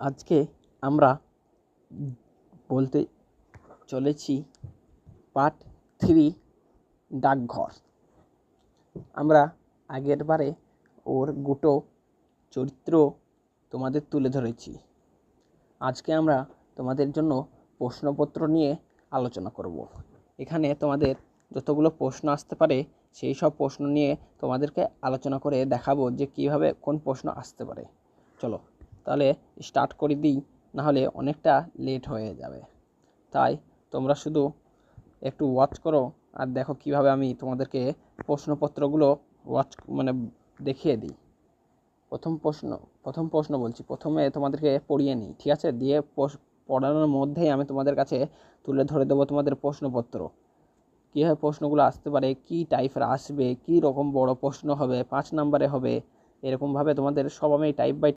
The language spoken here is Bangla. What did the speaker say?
আজকে আমরা বলতে চলেছি পার্ট থ্রি ডাকঘর। আমরা আগের বারে ওর দুটো চরিত্র তোমাদের তুলে ধরেছি। আজকে আমরা তোমাদের জন্য প্রশ্নপত্র নিয়ে আলোচনা করব। এখানে তোমাদের যতগুলো প্রশ্ন আসতে পারে, সেই সব প্রশ্ন নিয়ে তোমাদেরকে আলোচনা করে দেখাবো যে কীভাবে কোন প্রশ্ন আসতে পারে। চলো তাহলে স্টার্ট করে দিই, নাহলে অনেকটা লেট হয়ে যাবে। তাই তোমরা শুধু একটু ওয়াচ করো আর দেখো কীভাবে আমি তোমাদেরকে প্রশ্নপত্রগুলো ওয়াচ মানে দেখিয়ে দিই। প্রথম প্রশ্ন প্রথম প্রশ্ন বলছি, প্রথমে তোমাদেরকে পড়িয়ে নিই, ঠিক আছে? দিয়ে পড়ানোর মধ্যেই আমি তোমাদের কাছে তুলে ধরে দেবো তোমাদের প্রশ্নপত্র। কীভাবে প্রশ্নগুলো আসতে পারে, কী টাইপের আসবে কী রকম বড় প্রশ্ন হবে, পাঁচ নাম্বারে হবে, এরকমভাবে তোমাদের সব আমি টাইপ বাই